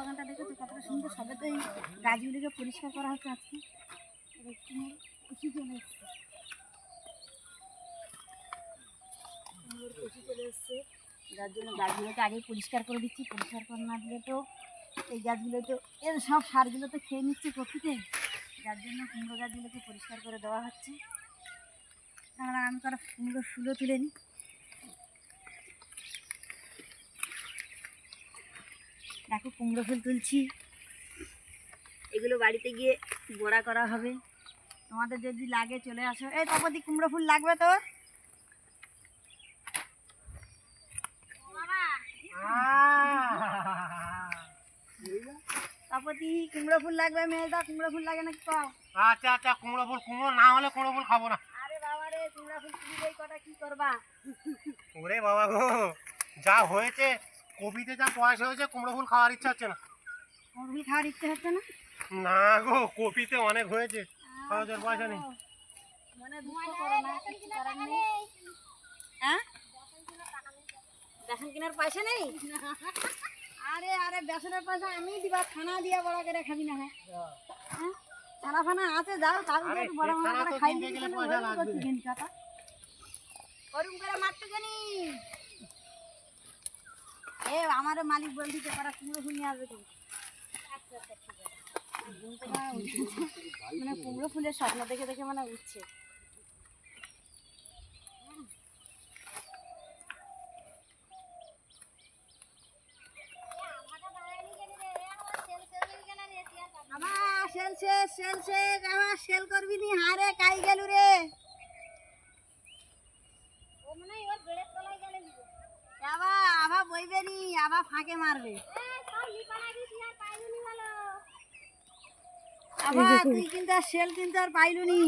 বাগানটা দেখেছ কতটা সুন্দর। সবে তো এই গাছগুলিকে পরিষ্কার করা হচ্ছে আজকে। কুচি চলে এসছে। কুচি চলে এসছে। যার জন্য গাছগুলোকে আগে পরিষ্কার করে দিচ্ছি। পরিষ্কার করে না দিলে তো এই গাছগুলো তো এর সব সারগুলো তো খেয়ে নিচ্ছে প্রকৃতি যার জন্য কুমড়ো গাছগুলোকে পরিষ্কার করে দেওয়া হচ্ছে। আমরা আমি করা কুমড়ো ফুলও তুলে নিই। দেখো কুমড়ো ফুল তুলছি। এগুলো বাড়িতে গিয়ে বড়া করা হবে। তোমাদের যদি লাগে চলে আসো। এই তারপর কুমড়ো ফুল লাগবে তো তারপর কুমড়ো ফুল লাগবে? মেয়েদা কুমড়ো ফুল লাগে নাকি কও? আচ্ছা আচ্ছা কুমড়ো ফুল কুমড়ো না হলে কুমড়ো ফুল খাব না। আরে বাবা রে কুমড়ো ফুল তুমি এই কি করবা? ওরে বাবা গো যা হয়েছে কপিতে যা পয়সা হয়েছে কুমড়ো ফুল খাওয়ার ইচ্ছা হচ্ছে না। ফুল খাওয়ার ইচ্ছে হচ্ছে না? না গো কপিতে অনেক হয়েছে খাওয়া যাওয়ার পয়সা নেই। মনে দুঃখ করো না কিছু করার নেই। হ্যাঁ? বেসন কেনার পয়সা নেই? আরে আরে বেসনের পয়সা আমি দিবা খানা দিয়া বড় করে খাবি না হ্যাঁ? হ্যাঁ? ছানা ফানা আছে যাও তাও একটু বড় বড় করে খাই করে মারতে জানি। এ আমার মালিক বল দিতে পারা কুমড়ো ফুল নিয়ে আসবে তুমি। মানে কুমড়ো ফুলের স্বপ্ন দেখে দেখে মানে উঠছে। আমার সেল শেষ সেল শেষ আমার সেল করবি নি? হারে কাই গেলু রে আবার আবার নি আবার ফাঁকে মারবে। আবার তুই কিন্তু আর সেল কিন্তু আর পাইলু নি